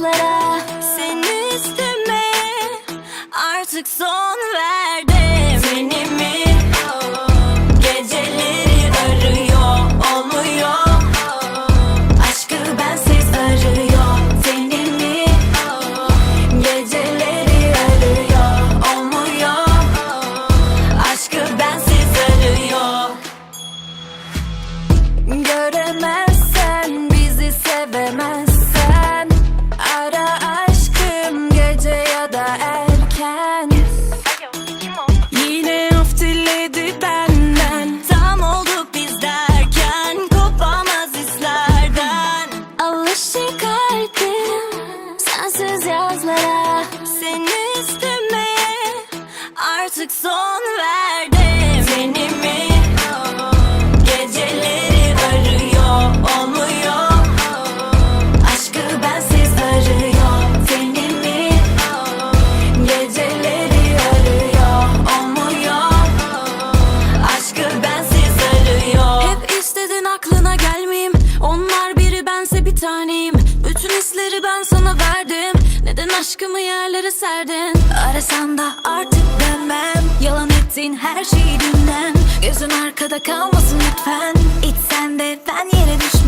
yazlara Seni istemeye artık son Artık son verdim Seni mi? Geceleri arıyor olmuyor. Aşkı bensiz arıyor. Seni mi? Geceleri arıyor olmuyor. Aşkı bensiz arıyor. Hep istedin aklına gelmeyeyim. Onlar biri bense bir taneyim. Bütün hisleri ben sana verdim. Neden aşkımı yerlere serdin? Arasan da artık dönmem Yalan ettiğin her şeyi dinlen Gözün arkada kalmasın lütfen. İçsen de ben yere son